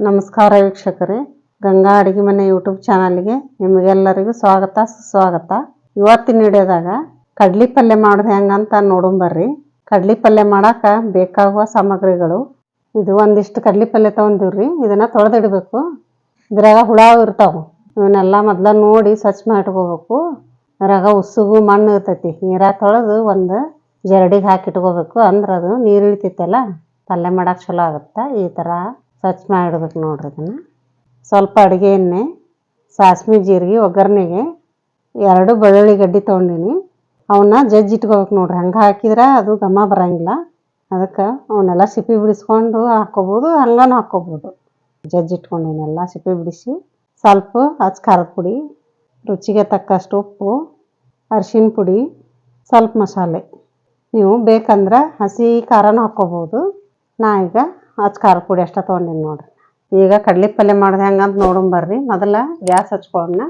ನಮಸ್ಕಾರ ವೀಕ್ಷಕರೇ. ಗಂಗಾ ಅಡುಗೆ ಮನೆ ಯೂಟ್ಯೂಬ್ ಚಾನಲ್ಗೆ ನಿಮಗೆಲ್ಲರಿಗೂ ಸ್ವಾಗತ, ಸುಸ್ವಾಗತ. ಇವತ್ತಿನ ವಿಡಿಯೋದಾಗ ಕಡ್ಲಿ ಪಲ್ಯ ಮಾಡೋದು ಹೆಂಗಂತ ನೋಡೋಣ ಬರ್ರಿ. ಕಡ್ಲಿ ಪಲ್ಯ ಮಾಡಾಕ ಬೇಕಾಗುವ ಸಾಮಗ್ರಿಗಳು. ಇದು ಒಂದಿಷ್ಟು ಕಡ್ಲಿ ಪಲ್ಯ ತೊಗೊಂಡಿವ್ರಿ. ಇದನ್ನ ತೊಳೆದಿಡ್ಬೇಕು. ಇದ್ರಾಗ ಹುಳ ಇರ್ತಾವ. ಇವನ್ನೆಲ್ಲ ಮೊದಲ ನೋಡಿ ಸ್ವಚ್ಛ ಮಾಡಿಟ್ಕೋಬೇಕು. ಅದ್ರಾಗ ಉಸುಗು ಮಣ್ಣು ಇರ್ತೈತಿ. ನೀರಾಗ ತೊಳೆದು ಒಂದು ಜರಡಿಗೆ ಹಾಕಿ ಇಟ್ಕೋಬೇಕು ಅಂದ್ರೆ ಅದು ನೀರು ಇಳಿತೈತಲ್ಲ, ಪಲ್ಯ ಮಾಡಕ್ಕೆ ಚಲೋ ಆಗುತ್ತೆ? ಈ ಥರ ಸ್ವಚ್ಛ ಮಾಡಿಡ್ಬೇಕು ನೋಡ್ರಿ ಅದನ್ನು. ಸ್ವಲ್ಪ ಅಡುಗೆ ಎಣ್ಣೆ, ಸಾಸ್ವೆ ಜೀರಿಗೆ, ಒಗ್ಗರಣೆಗೆ ಎರಡು ಬೆಳ್ಳುಳ್ಳಿ ಗಡ್ಡಿ ತೊಗೊಂಡಿನಿ. ಅವನ್ನ ಜಜ್ಜಿ ಇಟ್ಕೋಬೇಕು ನೋಡ್ರಿ. ಹಂಗೆ ಹಾಕಿದ್ರೆ ಅದು ಘಮ ಬರಂಗಿಲ್ಲ. ಅದಕ್ಕೆ ಅವನ್ನೆಲ್ಲ ಸಿಪ್ಪಿ ಬಿಡಿಸ್ಕೊಂಡು ಹಾಕ್ಕೋಬೋದು, ಹಂಗನೂ ಹಾಕ್ಕೋಬೋದು. ಜಜ್ಜಿ ಇಟ್ಕೊಂಡೀನಿ ಎಲ್ಲ ಸಿಪ್ಪಿ ಬಿಡಿಸಿ. ಸ್ವಲ್ಪ ಹಚ್ ಖಾರದ ಪುಡಿ, ರುಚಿಗೆ ತಕ್ಕಷ್ಟು ಉಪ್ಪು, ಅರಿಶಿನ ಪುಡಿ, ಸ್ವಲ್ಪ ಮಸಾಲೆ. ನೀವು ಬೇಕಂದ್ರೆ ಹಸಿ ಖಾರನೂ ಹಾಕ್ಕೋಬೋದು. ನಾ ಈಗ ಹಚ್ ಖಾರದ ಪುಡಿ ಅಷ್ಟೇ ತೊಗೊಂಡಿನಿ ನೋಡ್ರಿ. ಈಗ ಕಡ್ಲಿ ಪಲ್ಯ ಮಾಡೋದು ಹೆಂಗಂತ ನೋಡೋಣ ಬರ್ರಿ. ಮೊದಲ ಗ್ಯಾಸ್ ಹಚ್ಕೊಳ್ಳೋಣ.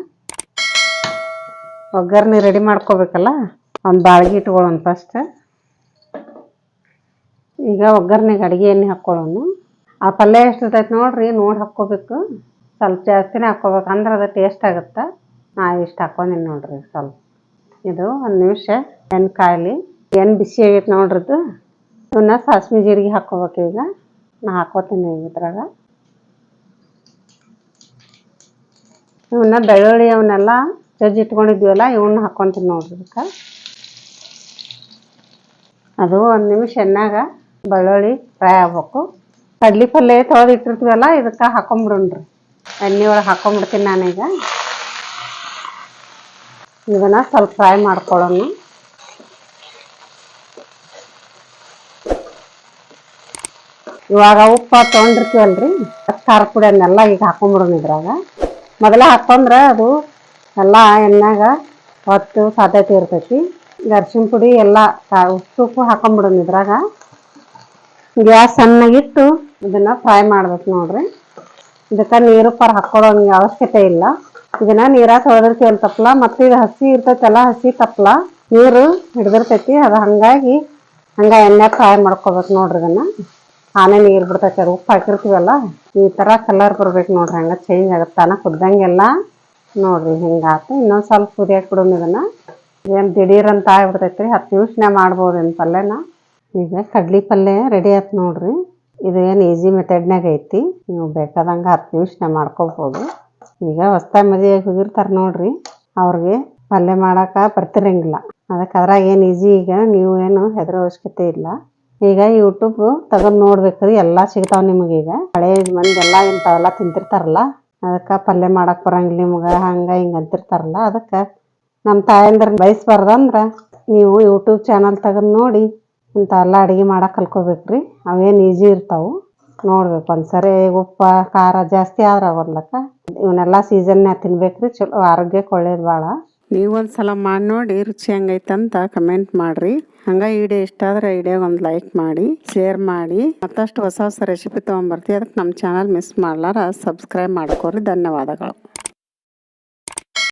ಒಗ್ಗರಣೆ ರೆಡಿ ಮಾಡ್ಕೋಬೇಕಲ್ಲ? ಒಂದು ಬಾಳ್ಗಿ ಇಟ್ಕೊಳ್ಳೋಣ ಫಸ್ಟ್ ಈಗ ಒಗ್ಗರಣೆಗೆ ಅಡುಗೆ ಎಣ್ಣೆ ಹಾಕ್ಕೊಳ್ಳೋಣ. ಆ ಪಲ್ಯ ಎಷ್ಟು ಇರ್ತೈತೆ ನೋಡ್ರಿ, ನೋಡಿ ಹಾಕ್ಕೋಬೇಕು. ಸ್ವಲ್ಪ ಜಾಸ್ತಿನೇ ಹಾಕ್ಕೋಬೇಕು. ಅಂದ್ರೆ ಅದು ಟೇಸ್ಟ್ ಆಗುತ್ತೆ. ನಾ ಇಷ್ಟು ಹಾಕ್ಕೊಂಡಿನಿ ನೋಡ್ರಿ ಸ್ವಲ್ಪ. ಇದು ಒಂದು ನಿಮಿಷ ಎಣ್ಣೆ ಕಾಯಲಿ. ಎಣ್ಣೆ ಬಿಸಿ ಆಗೈತೆ ನೋಡ್ರಿದು ಇವನ್ನ ಸಾಸಿವೆ ಜೀರಿಗೆ ಹಾಕ್ಕೋಬೇಕು ಈಗ. ನಾ ಹಾಕೋತೀನಿ ಇದ್ರಾಗ. ಇವನ್ನ ಬೆಳ್ಳುಳ್ಳಿ ಅವನ್ನೆಲ್ಲ ಜಜ್ಜಿ ಇಟ್ಕೊಂಡಿದ್ವಲ್ಲ ಇವನ್ನ ಹಾಕ್ಕೊಂತೀನಿ ನೋಡ್ರಿ ಇದಕ್ಕೆ. ಅದು ಒಂದು ನಿಮಿಷ ಎಣ್ಣಾಗ ಬೆಳ್ಳುಳ್ಳಿ ಫ್ರೈ ಆಗ್ಬೇಕು. ಕಡ್ಲಿ ಪಲ್ಯ ತೊಳೆದು ಇಟ್ಟಿರ್ತೀವಲ್ಲ, ಇದಕ್ಕೆ ಹಾಕೊಂಬಿಡೋಣ್ರಿ. ಎಣ್ಣೆ ಒಳಗೆ ಹಾಕೊಂಬಿಡ್ತೀನಿ ನಾನೀಗ. ಇದನ್ನ ಸ್ವಲ್ಪ ಫ್ರೈ ಮಾಡ್ಕೊಳ್ಳೋಣ. ಇವಾಗ ಉಪ್ಪು ತೊಗೊಂಡಿರ್ತೀವಲ್ರಿ? ಖಾರ ಪುಡಿ ಅದನ್ನೆಲ್ಲ ಈಗ ಹಾಕೊಂಡ್ಬಿಡೋಣ ಇದ್ರಾಗ. ಮೊದಲ ಹಾಕೊಂಡ್ರೆ ಅದು ಎಲ್ಲ ಎಣ್ಣೆಗೆ ಹೊತ್ತು ಸಾಧ್ಯತೆ ಇರ್ತೈತಿ. ಈಗ ಅರ್ಶಿನ ಪುಡಿ ಎಲ್ಲ ಉಪ್ಪು ಹಾಕೊಂಬಿಡೋಣ ಇದ್ರಾಗ. ಗ್ಯಾಸ್ ಸಣ್ಣಗಿಟ್ಟು ಇದನ್ನು ಫ್ರೈ ಮಾಡ್ಬೇಕು ನೋಡ್ರಿ. ಇದಕ್ಕೆ ನೀರು ಪಾರ್ ಹಾಕೊಳ್ಳೋ ಅವಶ್ಯಕತೆ ಇಲ್ಲ. ಇದನ್ನ ನೀರಾಗ ತೊಳೆದಿರ್ತೀವಲ್ಲ ತಪ್ಪಲ ಮತ್ತು ಇದು ಹಸಿ ಇರ್ತೈತಲ್ಲ ಹಸಿ ತಪ್ಪಲ ನೀರು ಹಿಡ್ದಿರ್ತೈತಿ, ಅದು ಹಂಗಾಗಿ ಹಂಗೆ ಎಣ್ಣೆ ಫ್ರೈ ಮಾಡ್ಕೋಬೇಕು ನೋಡ್ರಿ ಇದನ್ನ. ಆನೆ ನೀರು ಬಿಡ್ತೈತೆ ಉಪ್ಪು ಹಾಕಿರ್ತೀವಲ್ಲ? ಈ ಥರ ಕಲರ್ ಬರ್ಬೇಕು ನೋಡ್ರಿ, ಹಂಗ ಚೇಂಜ್ ಆಗುತ್ತೆ. ತಾನ ಕುದ್ದಂಗೆಲ್ಲ ನೋಡ್ರಿ ಹಿಂಗಾತು ಇನ್ನೊಂದು ಸ್ವಲ್ಪ ಕುದಿಯಕ್ಕೆ ಬಿಡೋಣ ಇದನ್ನ. ಏನು ದಿಢೀರಂತ ಅಂತ ರೀ ಹತ್ತು ನಿಮಿಷನ್ಯಾಗ ಮಾಡ್ಬೋದು ಇನ್ನು ಪಲ್ಯನ. ಈಗ ಕಡ್ಲಿ ಪಲ್ಯ ರೆಡಿ ಆಯ್ತು ನೋಡ್ರಿ. ಇದು ಏನು ಈಸಿ ಮೆಥಡ್ನಾಗ ಐತಿ. ನೀವು ಬೇಕಾದಂಗೆ ಹತ್ತು ನಿಮಿಷನೇ ಮಾಡ್ಕೊಬೋದು. ಈಗ ಹೊಸ್ದಾಗಿ ಮದುವೆಯಾಗಿ ಹೋಗಿರ್ತಾರೆ ನೋಡ್ರಿ, ಅವ್ರಿಗೆ ಪಲ್ಯ ಮಾಡೋಕೆ ಬರ್ತಿರಂಗಿಲ್ಲ. ಅದಕ್ಕೆ ಅದ್ರಾಗ ಏನು ಈಸಿ ಈಗ, ನೀವು ಏನು ಹೆದರೋ ಅವಶ್ಯಕತೆ ಇಲ್ಲ. ಈಗ ಯೂಟ್ಯೂಬ್ ತೆಗೆದು ನೋಡ್ಬೇಕ್ರಿ, ಎಲ್ಲ ಸಿಗ್ತಾವ ನಿಮಗೆ ಈಗ. ಹಳೆ ಮಂದಿ ಎಲ್ಲ ಇಂಥವೆಲ್ಲ ತಿಂತಿರ್ತಾರಲ್ಲ, ಅದಕ್ಕೆ ಪಲ್ಯ ಮಾಡಕ್ಕೆ ಬರಂಗಿಲ್ಲ ನಿಮ್ಗೆ, ಹಂಗೆ ಹಿಂಗೆ ಅಂತಿರ್ತಾರಲ್ಲ, ಅದಕ್ಕೆ ನಮ್ಮ ತಾಯಂದ್ರ ಬಯಸ್ಬಾರ್ದಂದ್ರೆ ನೀವು ಯೂಟ್ಯೂಬ್ ಚಾನಲ್ ತೆಗೆದು ನೋಡಿ, ಇಂಥವೆಲ್ಲ ಅಡುಗೆ ಮಾಡಕ್ಕೆ ಕಲ್ಕೋಬೇಕ್ರಿ. ಅವೇನು ಈಜಿ ಇರ್ತಾವೆ. ನೋಡ್ಬೇಕು, ಒಂದ್ಸರಿ ಉಪ್ಪು, ಖಾರ ಜಾಸ್ತಿ ಆದ್ರೆ ಆಗೋದ್ಲಕ್ಕ ಇವನ್ನೆಲ್ಲ ಸೀಸನ್ನ ತಿನ್ಬೇಕ್ರಿ, ಚಲೋ ಆರೋಗ್ಯಕ್ಕೆ ಒಳ್ಳೇದು ಭಾಳ ನೀವು ಒಂದು ಸಲ ಮಾಡಿ ನೋಡಿ ರುಚಿ ಹಂಗೈತಂತ ಕಮೆಂಟ್ ಮಾಡಿರಿ. ಹಂಗೆ ವಿಡಿಯೋ ಇಷ್ಟ ಆದ್ರೆ ವಿಡಿಯೋಗೆ ಒಂದು ಲೈಕ್ ಮಾಡಿ ಶೇರ್ ಮಾಡಿ. ಮತ್ತಷ್ಟು ಹೊಸ ಹೊಸ ರೆಸಿಪಿ ತೊಗೊಂಬರ್ತೀವಿ ಅದಕ್ಕೆ ನಮ್ಮ ಚಾನಲ್ ಮಿಸ್ ಮಾಡ್ಲಾರ ಸಬ್ಸ್ಕ್ರೈಬ್ ಮಾಡ್ಕೋರಿ. ಧನ್ಯವಾದಗಳು.